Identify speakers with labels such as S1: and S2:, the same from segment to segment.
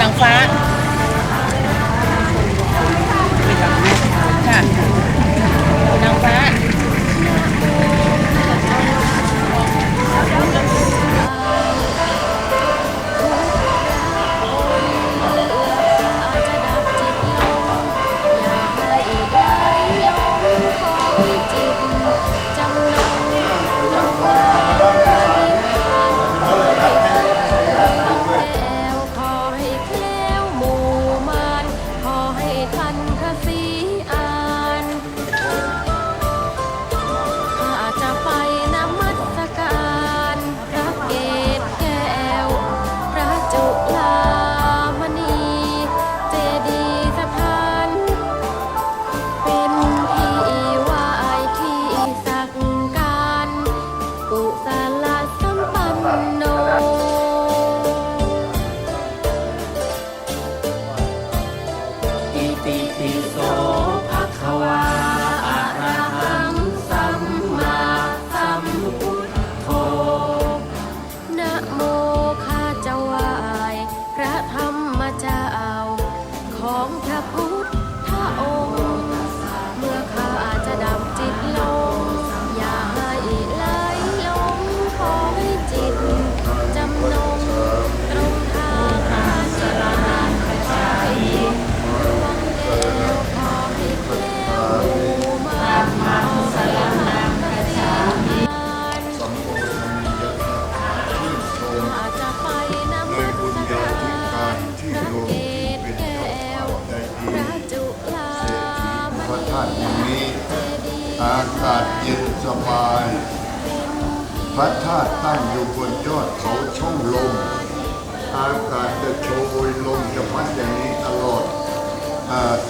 S1: ฟ้าค่ะนางฟ้า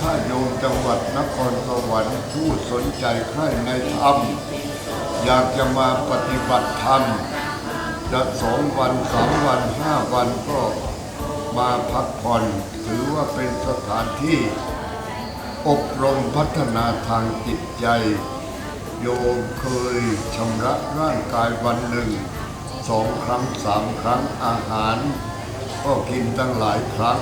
S2: ถ้าโยมจังหวั
S3: ดนครสวรรค์ผู้สนใจใคร่ในธรรม อยากจะมาปฏิบัติธรรมจะสองวันสามวันห้าวันก็มาพักผ่อนถือว่าเป็นสถานที่ อบรมพัฒนาทางจิตใจ โยมเคยชำระร่างกายวันหนึ่งสองครั้งสามครั้งอาหาร ก็กินตั้งหลายครั้ง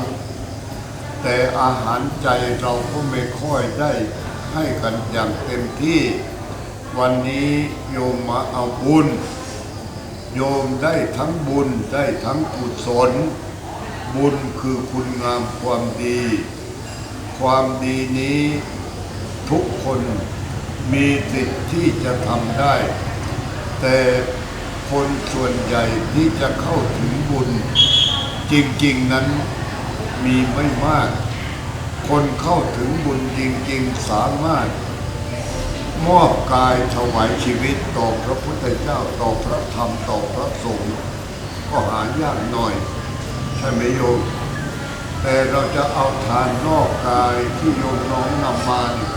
S3: แต่อาหารใจเราก็ไม่ค่อยได้ให้กันอย่างเต็มที่ วันนี้โยมมาเอาบุญ โยมได้ทั้งบุญได้ทั้งกุศล บุญคือคุณงามความดี ความดีนี้ทุกคนมีสิทธิ์ที่จะทำได้ แต่คนส่วนใหญ่ที่จะเข้าถึงบุญ จริง ๆ นั้น มีไม่มาก คนเข้าถึงบุญจริงๆสามารถ มอบกายถวายชีวิตต่อพระพุทธเจ้าต่อพระธรรมต่อพระสงฆ์ก็หายากหน่อยใช่ไหมโยมแต่เราจะเอาทานนอกกายที่โยมน้องนำมาเนี่ย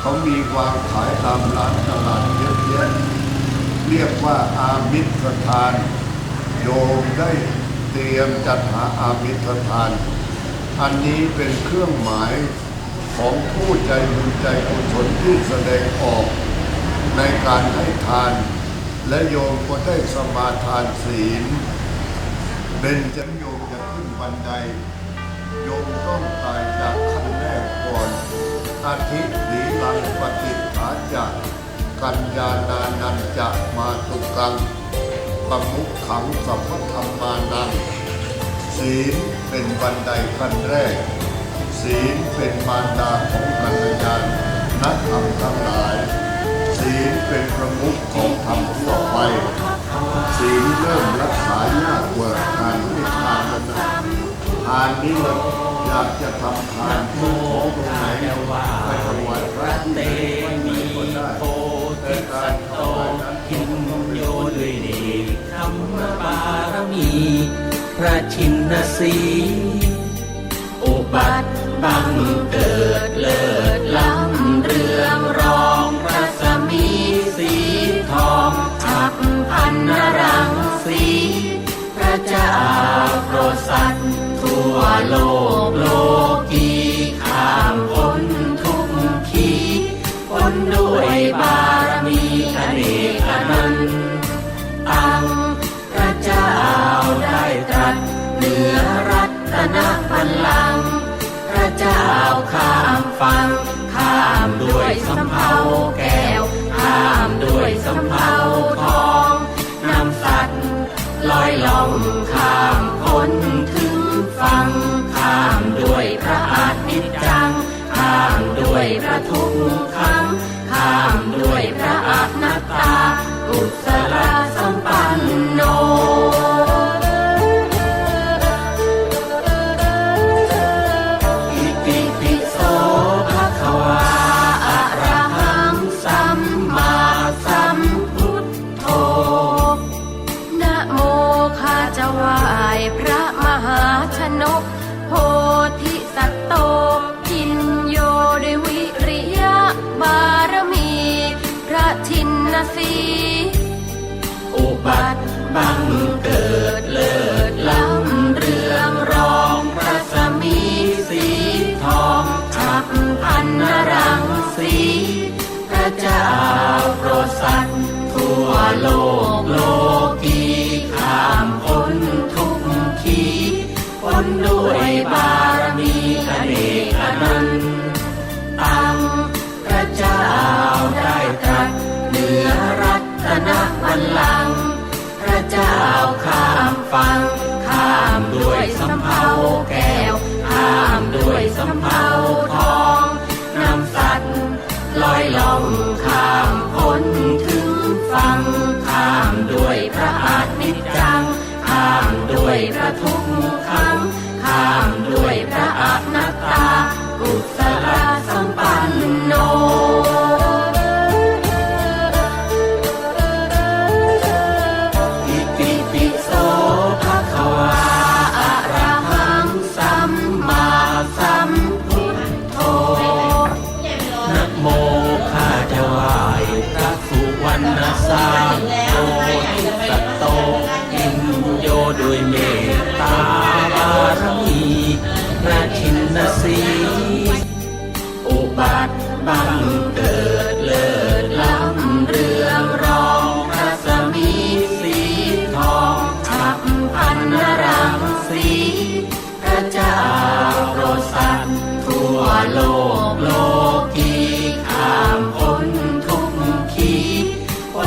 S3: เขามีวางขายตามร้านตลาดเยอะแยะเรียกว่าอามิตรทาน โยมได้ เตรียมจัดหาอามิตรทาน อันนี้เป็นเครื่องหมายของผู้ใจบุญใจกุศลที่แสดงออก ในการให้ทาน และโยมก็ได้สมาทานศีลเป็นจันโยมจะขึ้นบันได โยมต้องตายจากขั้นแรกก่อน อาทิตย์ดีลังปฏิฐาจะกัญญานานันจะมาตุกัง ปมุขขังสัพพธรรมานัง ศีลเป็นบันไดขั้นแรก ศีลเป็นมารดาของกัลยาณนักธรรมทั้งหลาย ศีลเป็นประมุขของธรรมทั่วไป ศีลเริ่มรักษายากกว่าการให้ทานแล้วนะทานนี้เราอยากจะทำทานที่ของตรงไหนไปถวายพระที่ไหนวันไหนก็ได้
S4: โพธิสัตว์โตหิน พระชินสีอุบัติบังเกิดเลิศล้ำเรืองรองพระสมีสีทองฉับพันนรังสี พระเจ้าโปรดสัตว์ทั่วโลก จ้า
S1: ข้ามฟังข้ามด้วยสำเภาแก้วข้ามด้วยสำเภาทองนำสัตว์ลอยล่องข้าม สีพ
S2: ระ
S1: เจ้าโปรดสัตว์ทั่วโลกโลกีข้ามพ้นทุกขีพ้นด้วยบารมีอเนกอนันต์ตังพระเจ้าได้ตรัสเหนือรัตนบัลลังก์พระเจ้าข้ามฟัง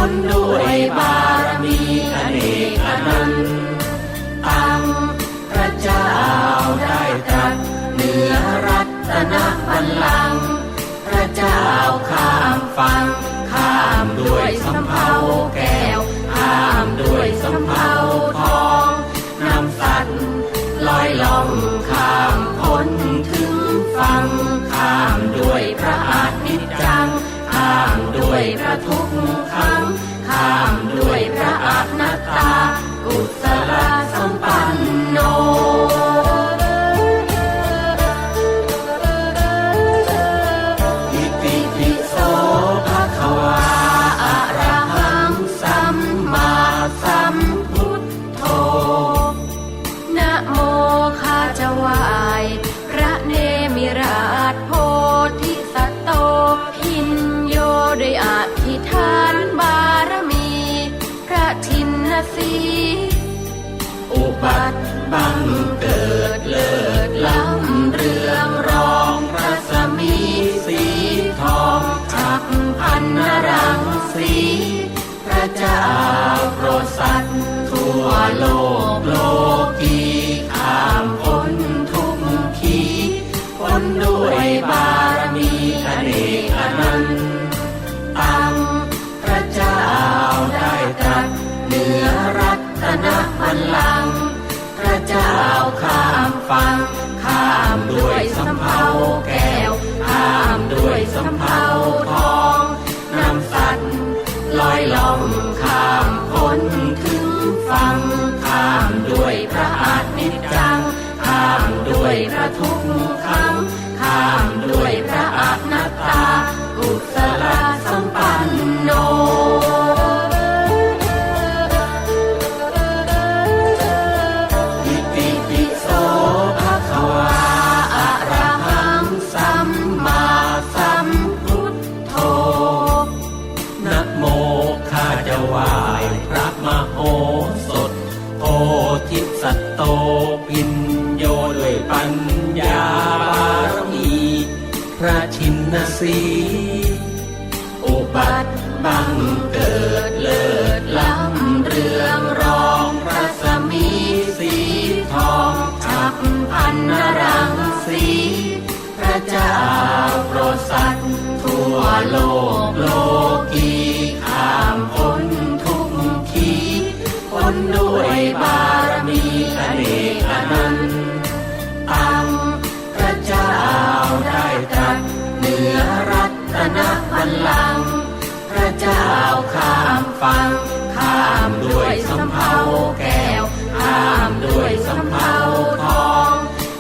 S1: นด้วยบารมีอเนกอนันต์ตังพระเจ้าได้ตรัสเหนือรัตนบัลลังก์พระเจ้าข้ามฟังข้ามด้วยสำเภาแก้วข้ามด้วยสำเภาทองนำสัตว์ลอยล่องข้ามพ้นถึงฝั่งข้ามด้วยพระอาทิตย์จังามด้วยพระทุกขังข้าม นรังสีพ
S2: ระเจ้า
S1: โปรดสัตว์ทั่วโลกโลกีข้ามพ้นทุกขีพ้นด้วยบารมีอเนกอนันต์ตังพระเจ้าได้ตรัสเหนือรัตนบัลลัง พระเจ้าข้ามฟัง นสีอุบัติบังเกิดเลิดล้ำเรืองรองพระสมีสีทองฉับพันนรังสีพระเจ้าโปรดสัตว์ทั่วโลกโลกีข้ามพ้นทุกขีพ้นด้วยบารมีอเนกอนันต์ นบัลลังก์พระเจ้าข้ามฟังข้ามด้วยสำเภาแก้วข้ามด้วยสำเภาทอง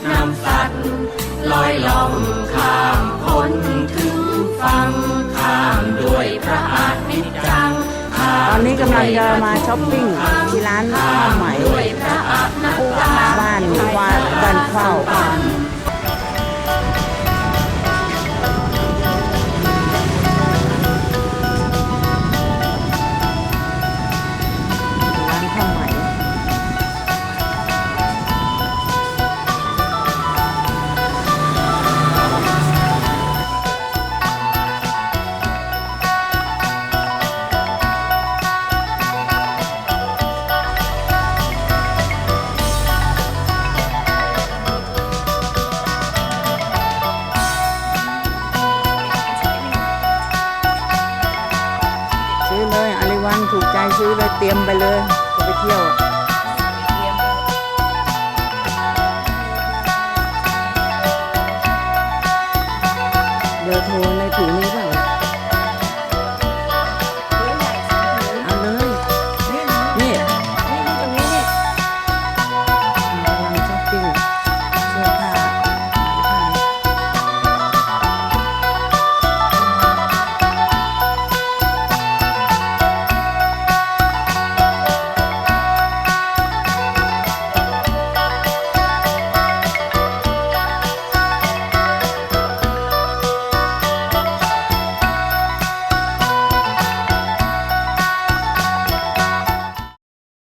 S1: นำสัตว์ลอยล่องข้ามพ้นถึงฝั่งข้ามด้วยพระอาทิตย์จังข้า
S5: ตอนนี้กำลังจะมาช้อปปิ้งที่ร้านผ้าไหม
S1: ด้วยพระอาทิตย์จัง
S5: บ้านว่าบ้านเข้า วันถูกใจซื้อเลยเตรียมไปเลยจะไปเที่ยวอะเบอร์โทรในถุงนี้ว่